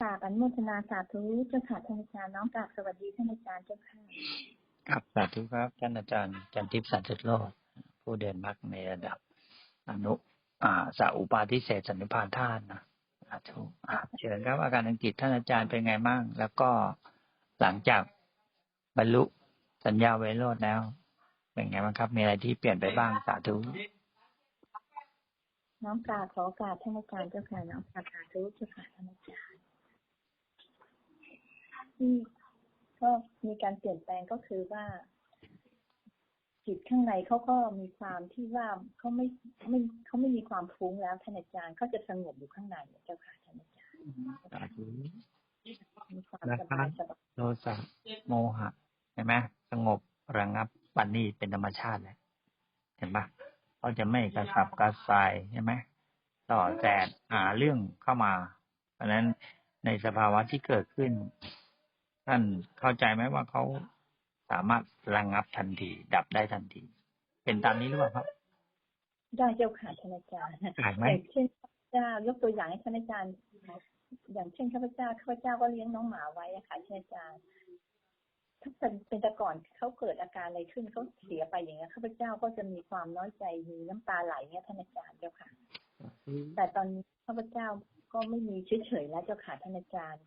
กราบอนุโมทนาสาธุเจ้าค่ะท่านอาจารย์น้องกราบสวัสดีท่านอาจารย์เจ้าค่ะครับสาธุครับท่านอาจารย์จันทิพย์สันติโลดผู้เดินมรรคในระดับอนุอ่าสาอุปาทิเศษสันนิพพานธาตุนะสาธุอ่าเชิญครับอาการอังกฤษท่านอาจารย์เป็นไงบ้างแล้วก็หลังจากบรรลุสัญญาเวโรดแล้ว เป็นไงบ้างครับ มีอะไรที่เปลี่ยนไปบ้างสาธุน้องกราบขอโอกราบท่านอาจารย์เจ้าค่ะน้องกราบสาธุเจ้าค่ะท่านอาจารย์ ที่ก็มีการเปลี่ยนแปลงก็คือว่า จิตข้างในเขาก็มีความที่ว่าเขาไม่ไม่เขาไม่มีความฟุ้งแล้วท่านอาจารย์เขาจะสงบอยู่ข้างในเจ้าค่ะท่านอาจารย์สาธุมีความสบายสบายโทสะโมหะเห็นไหมสงบระงับปันนี่เป็นธรรมชาติเลยเห็นปะเขาจะไม่กระสับกระส่ายใช่ไหมต่อแต่หาเรื่องเข้ามา เพราะฉะนั้นในสภาวะที่เกิดขึ้น ท่านเข้าใจไหมว่าเขาสามารถระงับทันที ดับได้ทันที เป็นตามนี้หรือเปล่าครับ ได้เจ้าค่ะท่านอาจารย์อ่านไหมอย่างเช่นข้าพเจ้ายกตัวอย่างให้ท่านอาจารย์อย่างเช่นข้าพเจ้าข้าพเจ้าก็เลี้ยงน้องหมาไว้อะค่ะท่านอาจารย์ถ้าเป็นเป็นแต่ก่อนเขาเกิดอาการอะไรขึ้นเขาเสียไปอย่างเงี้ยข้าพเจ้าก็จะมีความน้อยใจมีน้ำตาไหลเนี่ยท่านอาจารย์เจ้าค่ะ แต่ตอนนี้ข้าพเจ้าก็ไม่มีเฉยๆแล้วเจ้าค่ะท่านอาจารย์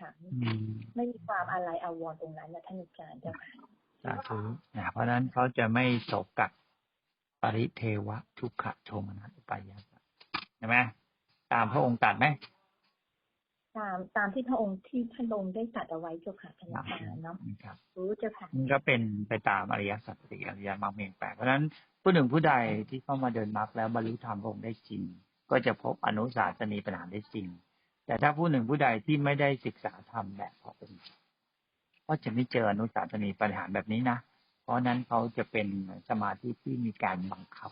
ค่ะอืมไม่มีความอะไรอาวรณ์ตรงนั้นนะท่านอาจารย์เจ้าค่ะสาธุนะเพราะฉะนั้นเขาจะไม่โศกกักปริเทวะทุกขโทมนัสอุปายาสะใช่ไหมตามพระองค์ตรัดไหมตามตามที่พระองค์ที่ท่านลงได้ตรัดเอาไว้เจ้าค่ะท่านอาจารย์เนาะครับรู้เจ้าค่ะมันก็เป็นไปตามอริยสัจสี่อริยมรรคเมียงแปดเพราะฉะนั้นผู้หนึ่งผู้ใดที่เข้ามาเดินมรรคแล้วบรรลุธรรมพระองค์ได้จริง ก็จะพบอนุสาสนีปัญหาได้จริง แต่ถ้าผู้หนึ่งผู้ใดที่ไม่ได้ศึกษาธรรมแบบพระองค์ก็จะไม่เจออนุสาสนีปัญหาแบบนี้นะ เพราะฉะนั้นเขาจะเป็นสมาธิที่มีการบังคับ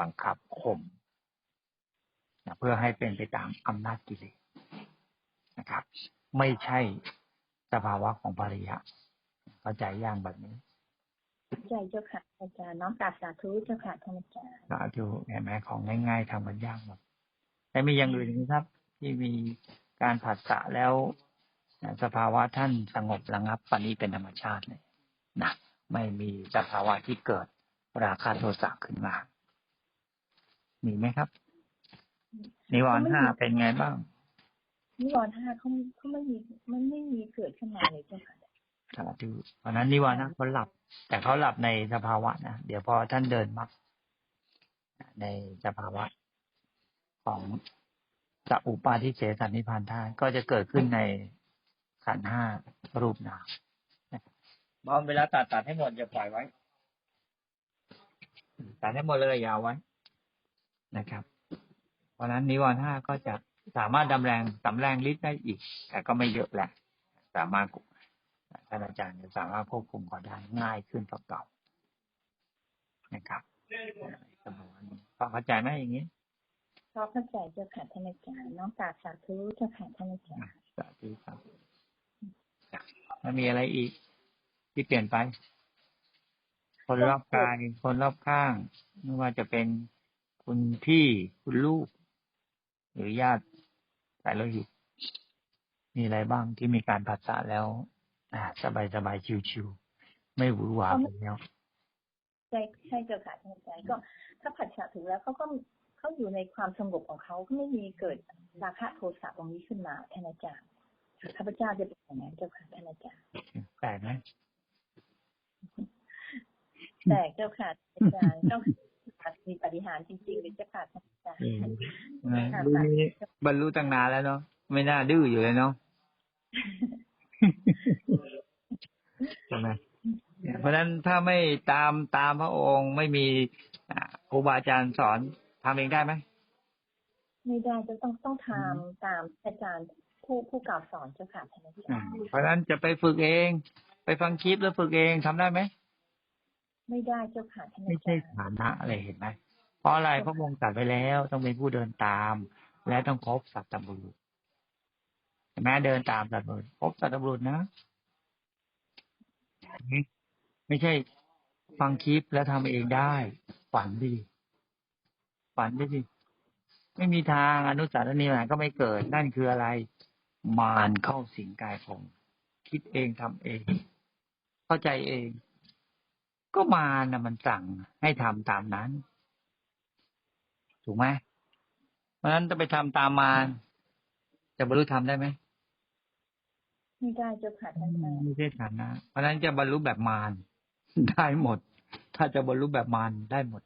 บังคับข่มนะเพื่อให้เป็นไปตามอำนาจกิเลสนะครับ ไม่ใช่สภาวะของปริยะเข้าใจย่างแบบนี้ใจเจ้าค่ะอาจารย์น้อมกราบสาธุเจ้าค่ะท่านอาจารย์สาธุเห็นไหมของง่ายๆทำกันยากหมดแต่มีอย่างอื่นไหมครับ ที่มีการผัสสะแล้วนะสภาวะท่านสงบระงับปานนี้เป็นธรรมชาติเลยนะไม่มีสภาวะที่เกิดราคะโทสะขึ้นมา มีไหมครับ นิวรณ์ห้าเป็นไงบ้าง นิวรณ์ห้าเขาเขาไม่มีมันไม่มีเกิดขึ้นมาเลยเจ้าค่ะสาธุเพราะฉะนั้นนิวรณ์ห้าเขาหลับ แต่เขาหลับในสภาวะนะเดี๋ยวพอท่านเดินมรรคในสภาวะของ สัพอุปาทิเสสันนิพพานธาตุก็จะเกิดขึ้นในขันธ์ห้ารูปนามบอมเวลาตัดตัดให้หมดอย่าปล่อยไว้ ตัดให้หมดเลยอยาวไว้นะครับ เพราะฉะนั้นนิวรณ์ห้าก็จะสามารถดำแรงสำแรงฤทธิ์ได้อีก แต่ก็ไม่เยอะแหละ สามารถท่านอาจารย์จะสามารถควบคุมเขาได้ง่ายขึ้นกว่าเก่านะครับสมองนี้พอเข้าใจไหมอย่างนี้ ชอบเข้าใจเจ้าค่ะท่านอาจารย์น้อมกราบสาธุเจ้าค่ะท่านอาจารย์สาธุครับแล้วมีอะไรอีก ที่เปลี่ยนไป คนรอบกายคนรอบข้าง ไม่ว่าจะเป็นคุณพี่คุณลูก หรือญาติสายโลหิตมีอะไรบ้างที่มีการผัสสะแล้ว อ่า สบายสบายๆชิวๆไม่หวือหวาไปแล้วใช่ใช่เจ้าค่ะท่านอาจารย์ก็ถ้าผัดฉะถึงแล้วเขาก็ เขาอยู่ในความสงบของเขาก็ไม่มีเกิดราคะโทสะตรงนี้ขึ้นมาท่านอาจารย์ข้าพเจ้าจะเป็นอย่างนั้นเจ้าค่ะท่านอาจารย์แปลกไหมแต่เจ้าค่ะอาจารย์ต้องมีปฏิหารย์จริงๆเลยเจ้าค่ะท่านอาจารย์อืมนะรุ่นนี้บรรลุตั้งนานแล้วเนาะไม่น่าดื้ออยู่เลยเนาะใช่ไหมเนี่ยเพราะฉะนั้นถ้าไม่ตามตามพระองค์ไม่มีอ่าครูบาอาจารย์สอน ทำเองได้ไหมไม่ได้จะต้องต้องทำตามอาจารย์ผู้ผู้กล่าวสอนเจ้าค่ะท่านอาอืจารมย์เพราะฉะนั้นจะไปฝึกเอง ไปฟังคลิปแล้วฝึกเองทำได้ไหมไม่ได้เจ้าค่ะท่านไม่อาใช่จารย์ฐานะอะไรเห็นไหมเพราะอะไรพระองค์ตรัดไปแล้วต้องเป็นผู้เดินตาม และต้องครบสัตตบุรุษเห็นไหมเดินตามสัตตบุรุษครบสัตตบุรุษนะไม่ใช่ฟังคลิปแล้วทำเองได้ฝันดิ ฝันดิดิไม่มีทางอนุสารนีปัญหาก็ไม่เกิด นั่นคืออะไร มารเข้าสิงกายผมคิดเองทำเอง เข้าใจเอง ก็มารนะมันสั่งให้ทำตามนั้น ถูกไหมเพราะฉะนั้นจะไปทำตามมารจะบรรลุธรรมได้ไหมไม่ได้เจ้าค่ะท่านอาจารย์ไม่ใช่ฐานะเพราะฉะนั้นจะบรรลุแบบมารได้หมด ถ้าจะบรรลุแบบมารได้หมด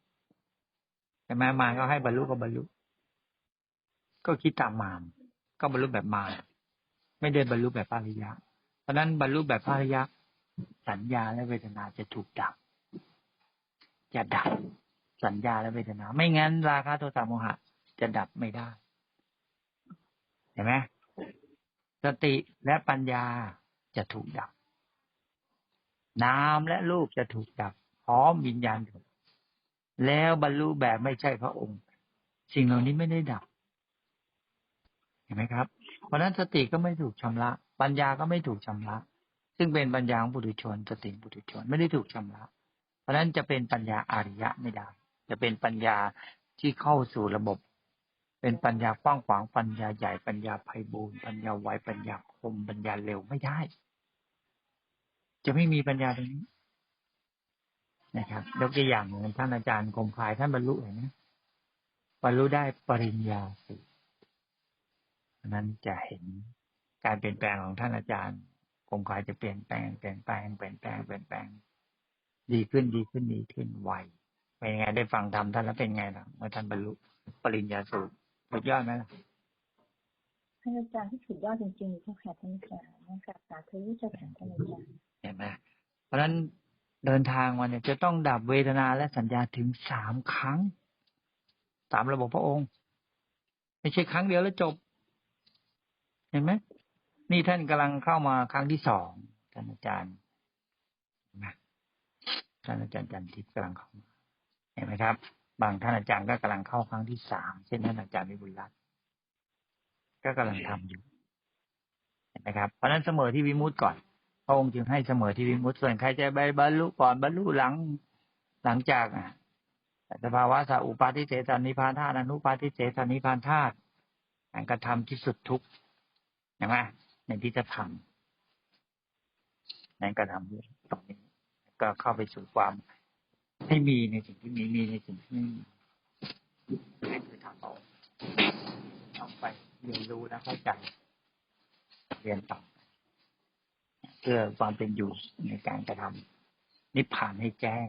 ใช่ไหมมารก็ให้บรรลุก็บรรลุ ก็คิดตามมารก็บรรลุแบบมารไม่ได้บรรลุแบบพระริยะ เพราะนั้นบรรลุแบบพระริยะ สัญญาและเวทนาจะถูกดับจะดับสัญญาและเวทนา ไม่งั้น ราคะโทสะโมหะ จะดับไม่ได้เห็นไหมสติและปัญญาจะถูกดับนามและรูปจะถูกดับพร้อมวิญญาณถูก แล้วบรรลุแบบไม่ใช่พระองค์ สิ่งเหล่านี้ไม่ได้ดับ เห็นไหมครับ เพราะนั้นสติก็ไม่ถูกชำระ ปัญญาก็ไม่ถูกชำระ ซึ่งเป็นปัญญาของปุถุชน สติปุถุชนไม่ได้ถูกชำระ เพราะฉะนั้นจะเป็นปัญญาอาริยะไม่ได้ จะเป็นปัญญาที่เข้าสู่ระบบ เป็นปัญญากว้างขวางปัญญาใหญ่ปัญญาไพบูรณ์ปัญญาไวปัญญาคมปัญญาเร็วไม่ได้ จะไม่มีปัญญาตรงนี้ นะครับ ยกตัวอย่างเหมือนท่านอาจารย์คมคายท่านบรรลุเห็นไหมบรรลุได้ปริญญาสี่นั้นจะเห็นการเปลี่ยนแปลงของท่านอาจารย์คมคายจะเปลี่ยนแปลงเปลี่ยนแปลงเปลี่ยนแปลงเปลี่ยนแปลง ดีขึ้นดีขึ้นดีขึ้นไวเป็นไงได้ฟังธรรมท่านแล้วเป็นไงล่ะเมื่อท่านบรรลุปริญญาสูตรสุดยอดไหมล่ะท่านอาจารย์ที่สุดยอดจริงๆเจ้าค่ะท่านอาจารย์นะคะสาธุเจ้าค่ะท่านอาจารย์เห็นไหมเพราะฉะนั้น เดินทางมาเนี่ยจะต้องดับเวทนาและสัญญาถึงสามครั้งสามระบบพระองค์ ไม่ใช่ครั้งเดียวแล้วจบ เห็นไหมนี่ท่านกำลังเข้ามาครั้งที่สองท่านอาจารย์นไหมท่านอาจารย์จันทิพย์กำลังเข้ามาเห็นไหมครับ บางท่านอาจารย์ก็กำลังเข้าครั้งที่สามเช่นท่านอาจารย์วิบุลรัตน์ก็กำลังทำอยู่เห็นไหมครับเพราะนั้นเสมอที่วิมุตติก่อน พระองค์จึงให้เสมอที่วิมุตส่วนใครจะไปบรรลุก่อนบรรลุหลังหลังจากอะสภาวะสัอุปาทิเสสนิพานธาตุอนุปาทิเสสนิพานธาตุการกระทำที่สุดทุกนไหมในที่จะทำในกระทำตรงนี้ ก็เข้าไปสู่ความให้มีในสิ่งที่มีมีในสิ่งที่ไม่มีนี่คือทางออกเอาไปเรียนรู้และเข้าใจ เรียนต่อ เพื่อความเป็นอยู่ในการกระทำนิพพานให้แจ้ง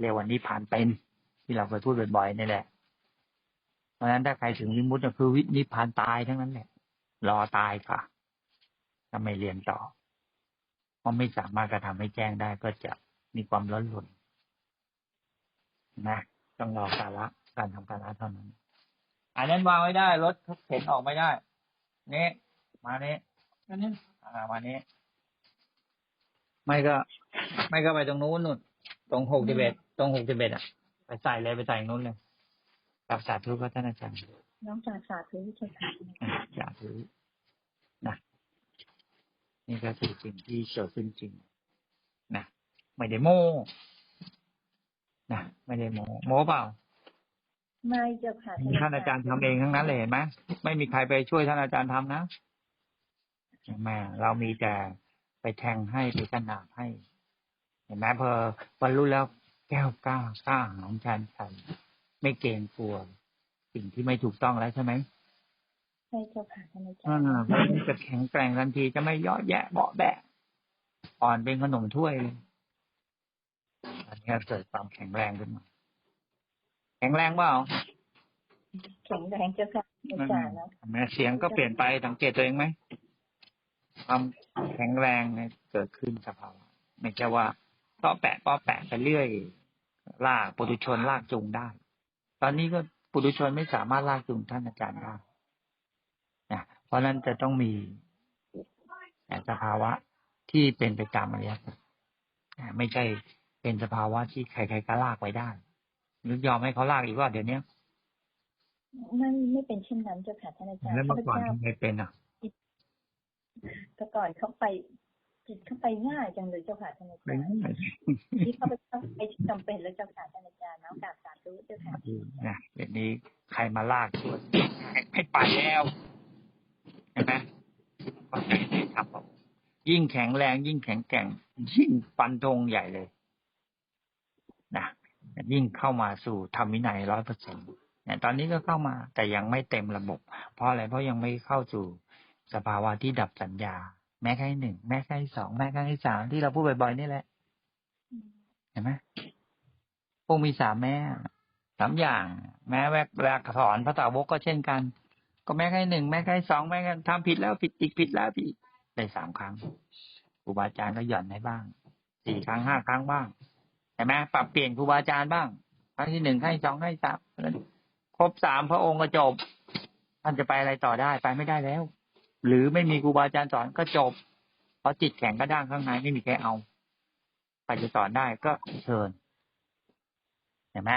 เรียกว่านิพพานเป็นที่เราเคยพูดบ่อยๆนี่แหละ เพราะฉะนั้นถ้าใครถึงวิมุตติก็คือวินิพพานตายทั้งนั้นแหละรอตายค่ะถ้าไม่เรียนต่อเพราะไม่สามารถกระทำให้แจ้งได้ก็จะมีความล้นหล่นนะต้องรอการละการทำการละเท่านั้น อันนั้นวางไว้ได้รถเขาเข็นออกไม่ได้นี่มานี่อันนี้อ่ามานี้ ไม่ก็ ไม่ก็ไปตรงนู้นนู่นตรงหกสิบเอ็ดตรงหกสิบเอ็ดอะ ไปใส่เลยไปใส่นู้นเลยกับสาธุก็ท่านอาจารย์น้องจากสาธุเจ้าค่ะอะสาธุนะนี่ก็คือสิ่งที่เกิดขึ้นจริงนะไม่ได้โม้นะไม่ได้โม้โม้เปล่าไม่เจ้าค่ะท่านอาจารย์ทำเองทั้งนั้นเลยเห็นไหมไม่มีใครไปช่วยท่านอาจารย์ทำนะเห็นไหมเรามีแต่ ไปแทงให้ไปขนาบให้ เห็นไหมพอบรรลุแล้วแก้วกล้ากล้าหาญชันชันไม่เกรงกลัว สิ่งที่ไม่ถูกต้องแล้วใช่ไหมใช่เจ้าค่ะท่านอาจารอ่าย์มันจะแข็งแกร่งทันทีจะไม่เย่อแยะเบาะแบะอ่อนเป็นขนมถ้วยเลยอันนี้เกิดความแข็งแรงขึ้นมา แข็งแรงเปล่าแข็งแรงเจ้าค่ะอาจารย์นะแม้เสียงก็เปลี่ยนไปสังเกตตัวเองไหม ความแข็งแรงเนี่ยเกิดขึ้นสภาวะไม่ใช่ว่าป้อแปะป้อแปะไปเรื่อยลากปุถุชนลากจูงได้ ตอนนี้ก็ปุถุชนไม่สามารถลากจูงท่านอาจารย์ได้นะเพราะฉะนั้นจะต้องมีสภาวะที่เป็นไปตามอริยสัจอ่าไม่ใช่เป็นสภาวะที่ใครๆก็ลากไปได้หรือยอมให้เขาลากอีกว่าเดี๋ยวนี้ไม่ไม่เป็นเช่นนั้นเจ้าค่ะท่านอาจารย์แล้วข้าเมื่พอก่อนเจ้าทำไมเป็นอะ แต่ก่อนเขาไปจิตเข้าไปง่ายจังเลยเจ้าค่ะท่านอาไม่จารย์ง่ายที่เข้าไปเข้าไปที่จำเป็นแล้วเจ้าค่ะท่านอาจารย์น้องกราบสาธุเจ้าค่ะนะเดี๋ยวนี้ใครมาลากชวนให้ไปแล้วเห็นไหมก็ใจดีครับผมยิ่งแข็งแรง ยิ่งแข็งแกร่ง ยิ่งฟันธงใหญ่เลยนะยิ่งเข้ามาสู่ธรรมวินัยร้อยเปอร์เซ็นต์เนี่ยตอนนี้ก็เข้ามาแต่ยังไม่เต็มระบบ เพราะอะไรเพราะยังไม่เข้าสู่ สภาวะที่ดับสัญญา แม้แค่หนึ่งแม้แค่สองแม้แค่สามที่เราพูดบ่อยๆนี่แหละเห็นไหมพวกมีสามแม่สามอย่าง แม้เวลาสอนพระสาวกก็เช่นกัน ก็แม้แค่หนึ่งแม้แค่สองแม้แค่ทำผิดแล้วผิดอีกผิดแล้วผิดได้สามครั้งครูบาอาจารย์ก็หย่อนให้บ้างสี่ครั้งห้าครั้งบ้างเห็นไหมปรับเปลี่ยนครูบาอาจารย์บ้างครั้งที่หนึ่งครั้งสองครั้งสามครบสามพระองค์ก็จบท่านจะไปอะไรต่อได้ไปไม่ได้แล้ว หรือไม่มีครูบาอาจารย์สอนก็จบ เพราะจิตแข็งกระด้างข้างในไม่มีใครเอาไปจะสอนได้ก็เชิญเห็นไหม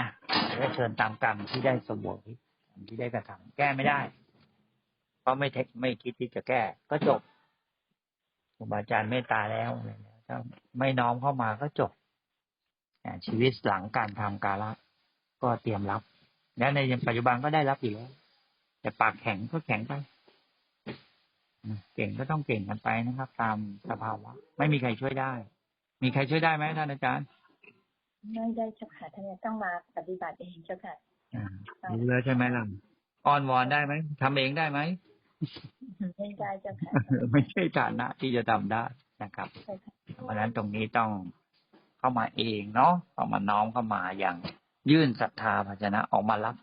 ก็เชิญตามกรรมที่ได้สมบูรณ์ที่ได้กระทำแก้ไม่ได้ เพราะไม่เทคไม่คิดที่จะแก้ ก็จบครูบาอาจารย์เมตตาแล้วอะไรแล้วถ้าไม่น้อมเข้ามาก็จบอ่าชีวิตหลังการทำกาละ ก็เตรียมรับ และในปัจจุบันก็ได้รับอยู่แล้วแต่ปากแข็งก็แข็งไป เก่งก็ต้องเก่งกันไปนะครับ ตามสภาวะ ไม่มีใครช่วยได้ มีใครช่วยได้ไหมท่านอาจารย์ไม่ได้เจ้าค่ะท่านอาจารย์ต้องมาปฏิบัติเองเจ้าค่ะอ่ารู้แล้วใช่ไหมล่ะอ้อนวอนได้ไหมทำเองได้ไหมไม่ได้เจ้าค่ะไม่ใช่ฐานะที่จะทำได้นะครับใช่ค่ะเพราะฉะนั้นตรงนี้ต้องเข้ามาเองเนาะเข้ามาน้อมเข้ามาอย่าง ยื่นศรัทธาภาชนะออกมารับ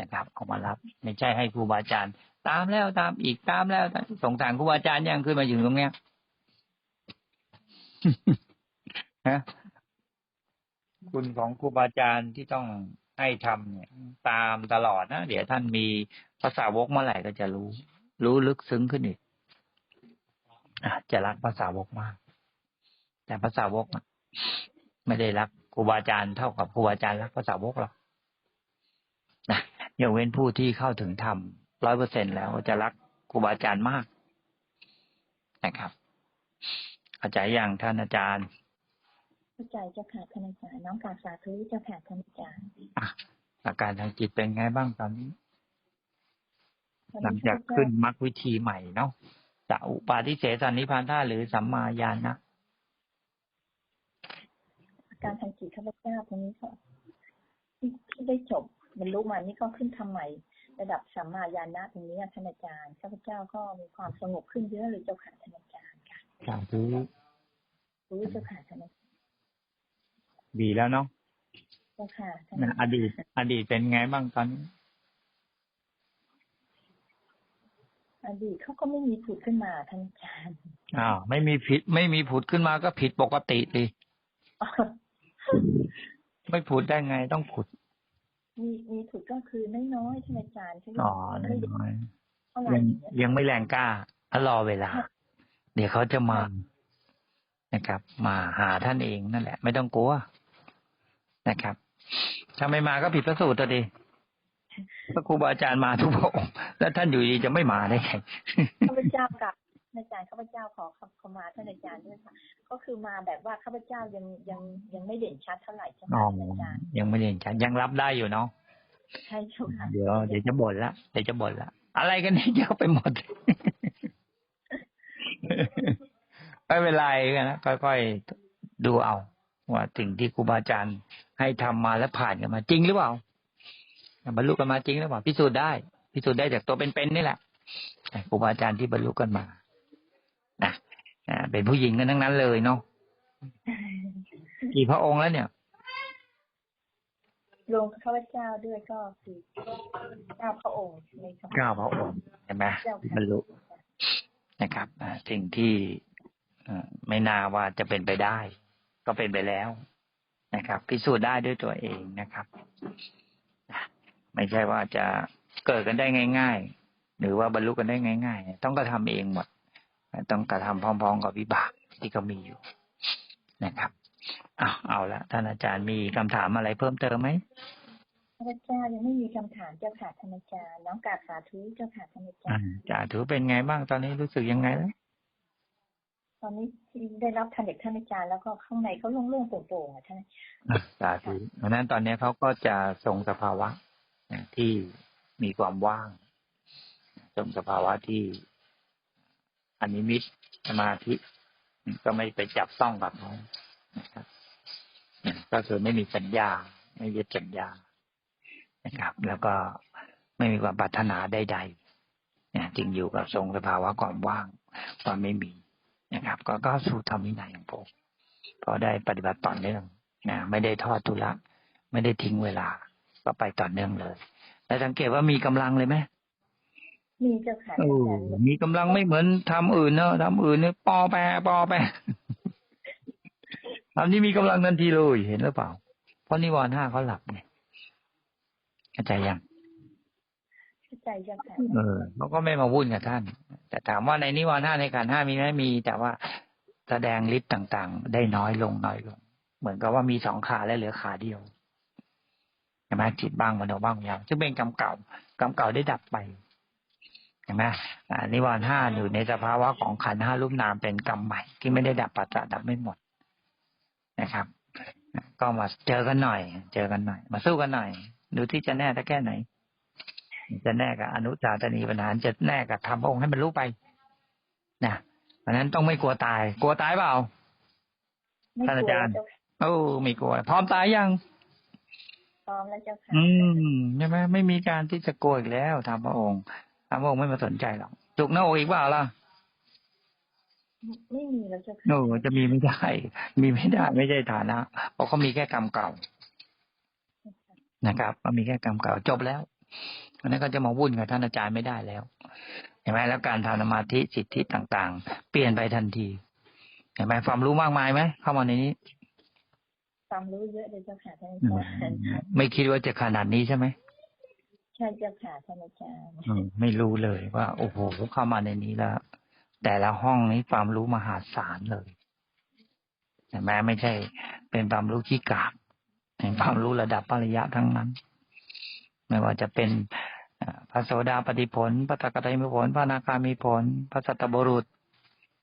นะครับ ออกมารับ ไม่ใช่ให้ครูบาอาจารย์ ตามแล้วตามอีกตามแล้วตามสงสารครูบาอาจารย์ยังขึ้นมาอยู่ตรงเนี้ยฮะคุณของครูบาอาจารย์ที่ต้องให้ทำเนี่ย ตามตลอดนะเดี๋ยวท่านมีภาษาวกเมื่อไหร่ก็จะรู้ รู้ลึกซึ้งขึ้นอีกอะจะรักภาษาวกมาก แต่ภาษาวกอะไม่ได้รักครูบาอาจารย์เท่ากับครูบาอาจารย์รักภาษาวกหรอกนะยกเว้นผู้ที่เข้าถึงธรรม ร้อยเปอร์เซ็นแล้วจะรักครูบาอาจารย์มากนะครับเข้าใจอย่างท่านอาจารย์เข้าใจเจ้าค่ะท่านอาจารย์น้องกราบสาธุเจ้าค่ะท่านอาจารย์อะอาการทางจิตเป็นไงบ้างตอนนี้วันหลังนี้จากข้าพเจ้ขึ้นมรรควิธีใหม่เนาะจะอุปาทิเสสนิพพานธาตุหรือสัมมาญาณนะอาการทางจิตข้าพเจ้าตรงนี้ก็ที่ที่ได้จบบรรลุมานี่ก็ขึ้นทำใหม่ ระดับสัมมาญาณะตรงนี้ท่านอาจารย์ข้าพเจ้าก็มีความสงบขึ้นเยอะเลยเจ้าค่ะท่านอาจารย์ค่ะสาธุรู้เจ้าค่ะท่านอาจารย์ดีแล้วเนาะเจ้าค่ะท่านนะอดีต อดีตเป็นไงบ้างตอนนี้อดีตเขาก็ไม่มีผุดขึ้นมาท่านอาจารย์อ้าวไม่มีผิด ไม่มีผุดขึ้นมาก็ผิดปกติดิไม่ผุดได้ไงต้องผุด มีมีผุดก็คือน้อยๆท่านอาจารย์ใช่ไหมอ๋อไม่น้ได้อยเท่าไหๆร่ยังเนี่ยยังไม่แรงกล้าอะรอเวลา เดี๋ยวเขาจะมานะครับ มาหาท่านเองนั่นแหละ ไม่ต้องกลัวนะครับ ถ้าไม่มาก็ผิดพระสูตรตัวดีพระครูบาอาจารย์มาทุกพระองค์แล้วท่านอยู่ดีจะไม่มาได้ไงข้าพเจ้ากับ ท่านอาจารย์ข้าพเจ้าขอขขมาท่านอาจารย์ด้วยค่ะ ก็คือมาแบบว่าข้าพเจ้ายังยังยังไม่เด่นชัดเท่าไหร่ใช่ไหมอ๋อท่านอาจารย์ยังไม่เห็นชัดยังรับได้อยู่เนาะใช่เจ้าค่ะเดี๋ยวเดี๋ยวจะบ่นละเดี๋ยวจะบ่นละอะไรกันนี่เยอะไปหมดไม่เป็นไรกันนะค่อยๆดูเอาว่าสิ่งที่ครูบาอาจารย์ให้ทำมาแล้วผ่านกันมาจริงหรือเปล่าบรรลุกันมาจริงหรือเปล่าพิสูจน์ได้พิสูจน์ได้จากตัวเป็นๆนี่แหละครูบาอาจารย์ที่บรรลุกันมานะอ่า เป็นผู้หญิงกันทั้งนั้นเลยเนาะกี่พระองค์แล้วเนี่ยลงข้าพเจ้าด้วยก็คือเก้าพระองค์ในคำเก้าพระองค์เห็นไหมเจ้าค่ะบรรลุนะครับอ่าสิ่งที่เอ่อไม่น่าว่าจะเป็นไปได้ ก็เป็นไปแล้วนะครับ พิสูจน์ได้ด้วยตัวเองนะครับอะไม่ใช่ว่าจะเกิดกันได้ง่าย ๆ หรือว่าบรรลุกันได้ง่าย ๆ ต้องกระทำเองหมด ต้องกระทำพร้อม ๆ กับวิบากที่เขามีอยู่นะครับเอาเอาละท่านอาจารย์มีคำถามอะไรเพิ่มเติมไหมข้าพเจ้ายังไม่มีคำถามเจ้าค่ะท่านอาจารย์น้องกราบสาธุเจ้าค่ะท่านอาจารอ่าย์จ่าถือเป็นไงบ้างตอนนี้รู้สึกยังไงแล้วตอนนี้ที่ได้รับทันเด็กท่านอาจารย์แล้วก็ข้างในเขาโล่งๆโปร่งๆอะท่านอะสาธุเพราะฉะนั้นตอนนี้เขาก็จะทรงสภาวะนะที่มีความว่างทรงสภาวะที่ อันนิมิตสมาธิ ก็ไม่ไปจับต้องกับเขานะครับก็คือไม่มีสัญญา ไม่ยึดสัญญานะครับ แล้วก็ไม่มีความปรารถนาใดๆนะจึงอยู่กับทรงสภาวะความว่างความไม่มีนะครับ ก็ก็สู่ธรรมวินัยของผมพอได้ปฏิบัติต่อเนื่องนะไม่ได้ทอดทุละไม่ได้ทิ้งเวลา ก็ไปต่อเนื่องเลย แล้วสังเกตว่ามีกำลังเลยไหม มีเจ้าค่ะโอ้อาจารย์มีกำลังไม่เหมือนทำอื่นเนอะทำอื่นเนี่ยปอแปรปอแปรทำนี้มีกำลังทันทีเลยเห็นหรือเปล่า เพราะนิวรณ์ห้าเขาหลับไงเข้าใจยังเข้าใจเจ้าค่ะเออเขาก็ไม่มาวุ่นกับท่าน แต่ถามว่าในนิวรณ์ห้าในขันธ์ห้ามีไหมมี แต่ว่าแสดงฤทธิ์ต่างๆ ได้น้อยลงน้อยลง เหมือนกับว่ามีสองขาและเหลือขาเดียวเห็นไหมจิตบ้างมโนบ้างยาวซึ่งเป็นกรรมเก่ากรรมเก่าได้ดับไป เห็นไหมอ่านิวรณ์ห้าอยู่ในสภาวะของขันธ์ห้ารูปนามเป็นกรรมใหม่ที่ไม่ได้ดับปัจจัยดับไม่หมดนะครับ ก็มาเจอกันหน่อย เจอกันหน่อย มาสู้กันหน่อย ดูที่จะแน่ถ้าแค่ไหน จะแน่กับอนุสาตนีปัญหารจะแน่กับทำพระองค์ให้มันรู้ไปนะเพราะฉะนั้นต้องไม่กลัวตาย กลัวตายเปล่าไม่ท่านกอาลัวจารย์เจ้าค่ะโอ้ไม่กลัว พร้อมตายยังพร้อมแล้วเจ้าค่ะอืมใช่ไหมไม่มีการที่จะกลัวอีกแล้วทำพระองค์ทำ พระองค์ไม่มาสนใจหรอกจุกหน้าอกอีกเปล่าล่ะไม่มีแล้วเจ้าค่ะโอ้จะมีไม่ได้ มีไม่ได้ ไม่ใช่ฐานะ เพราะเขามีแค่กรรมเก่า นะครับก็มีแค่กรรมเก่าจบแล้วอันนั้นก็จะมาวุ่นกับท่านอาจารย์ไม่ได้แล้วเห็นไหมแล้วการทำสมาธิสิทธิต่างๆ เปลี่ยนไปทันทีเห็นไหมความรู้มากมายไหมเข้ามาในนี้ความรู้เยอะเลยเจ้าค่ะท่านอาอืจามรย์ไม่คิดว่าจะขนาดนี้ใช่ไหมใช่เจ้าค่ะท่านอาจารย์ไม่รู้เลยว่า โอ้โหเข้ามาในนี้แล้ว แต่ละห้องนี้ความรู้มหาศาลเลยเห็นไหมไม่ใช่ เป็นความรู้ขี้กากเป็นความรู้ระดับปริยัติทั้งนั้น ไม่ว่าจะเป็นพระโสดาปฏิผลพระตกตามีผลพระนาคามีผล พระสัตตบรุษ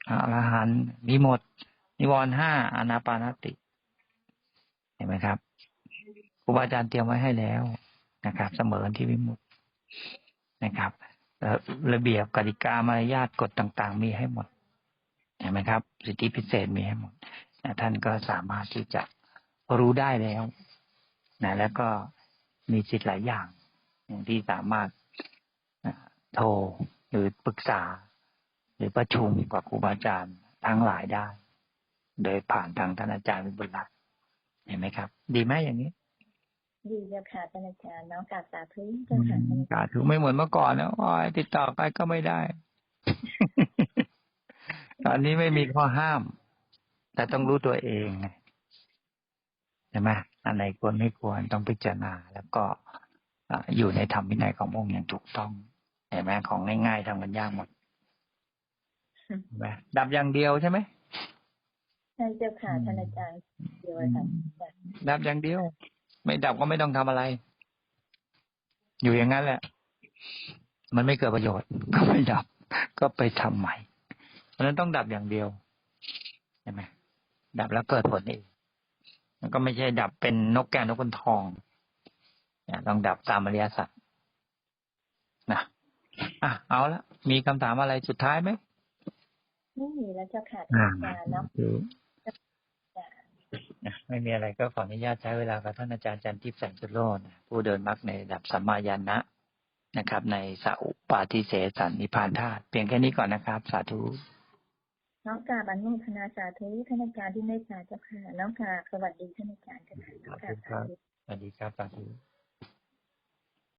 อรหันต์มีหมด นิวรณ์ห้าอนาปานติ เห็นไหมครับครูบาอาจารย์เตรียมไว้ให้แล้ว นะครับ เสมอที่วิมุตตินะครับระเบียบกติกามารยาทกฎต่าง ๆ มีให้หมดเห็นไหมครับ สิทธิพิเศษมีให้หมดนะท่านก็สามารถที่จะรู้ได้แล้วนะแล้วก็มีสิทธิ์หลายอย่าง ที่สามารถโทรหรือปรึกษา หรือประชุมกับครูบาอาจารย์ทั้งหลายได้ โดยผ่านทางท่านอาจารย์วิบุลรัตน์เห็นไหมครับ ดีไหมอย่างนี้ ดีเจ้าค่ะท่านอาจารย์น้องกราบสาธุเจ้าค่ะท่านอาจารย์กาถือไม่เหมือนเมื่อก่อนนะโอ้ยติดต่อไปก็ไม่ได้ ตอนนี้ไม่มีข้อห้าม แต่ต้องรู้ตัวเองไงใช่ไหมอันไหนควรไม่ควรต้องพิจารณา แล้วก็อ่าอยู่ในธรรมวินัยของพระองค์อย่างถูกต้องเห็นไหมของง่ายๆทำกันยากหมดเห็นไหมดับอย่างเดียวใช่ไหมใช่เจ้าค่ะท่านอาจารย์เดียวค่ะดับอย่างเดียว ไม่ดับก็ไม่ต้องทำอะไร อยู่อย่างนั้นแหละ มันไม่เกิดประโยชน์ก็ไม่ดับ ก็ไปทำใหม่ เพราะฉะนั้นต้องดับอย่างเดียวใช่ไหมดับแล้วเกิดผลเองมันก็ไม่ใช่ดับเป็นนกแก้วนกขุนทองเนี่ยต้องดับตามอริยสัจนะอะเอาละมีคำถามอะไรสุดท้ายไหมไม่มีแล้วเจ้าค่ะท่านอาจารย์เนาะ นะไม่มีอะไรก็ขออนุญาตใช้เวลากับท่านอาจารย์จันทิพย์แสงสุโรจน์ผู้เดินมรรคในระดับสัมมาญาณะนะครับ ในสัพปาทิเสสันนิพพานธาตุเพียงแค่นี้ก่อนนะครับ สาธุน้องกราบอนุโมทนาสาธุท่านอาจารย์ที่เมตตาเจ้าค่ะน้องกราบสวัสดีท่านอาจารย์เจ้าค่ะน้องกราบสาธุสวัสดีครับสาธุ